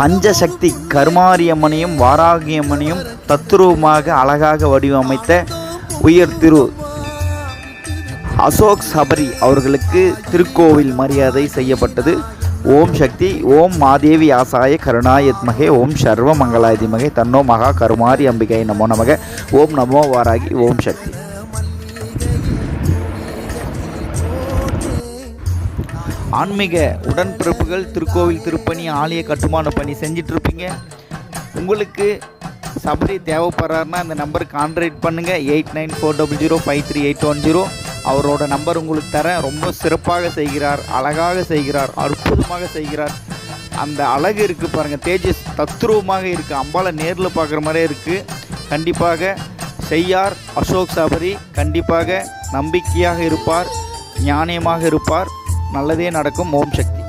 பஞ்சசக்தி கருமாரியம்மனையும் வாராகியம்மனையும் தத்துரூபமாக அழகாக வடிவமைத்த உயர் திரு அசோக் சபரி அவர்களுக்கு திருக்கோவில் மரியாதை செய்யப்பட்டது. ஓம் சக்தி ஓம் மாதேவி ஆசாய கருணாயத்மகே ஓம் சர்வ மங்களாதிமகே தன்னோ மகா கருமாரி அம்பிகை நமோ நமக ஓம் நமோ வாராகி ஓம் சக்தி. ஆன்மீக உடன்பிறப்புகள் திருக்கோவில் திருப்பணி ஆலய கட்டுமான பணி செஞ்சிட்டு இருப்பீங்க உங்களுக்கு சபரி தேவைப்படுறாருன்னா இந்த நம்பருக்கு கான்டாக்ட் பண்ணுங்கள் eight nine four double zero five three eight one zero அவரோட நம்பர் உங்களுக்கு தரேன். ரொம்ப சிறப்பாக செய்கிறார் அழகாக செய்கிறார் அற்புதமாக செய்கிறார். அந்த அழகு இருக்குது பாருங்கள் தேஜஸ் தத்ரூபமாக இருக்குது அம்பாவை நேரில் பார்க்குற மாதிரியே இருக்குது கண்டிப்பாக செய்யார் அசோக் சபரி. கண்டிப்பாக நம்பிக்கையாக இருப்பார் ஞானியமாக இருப்பார். நல்லதே நடக்கும் ஓம் சக்தி.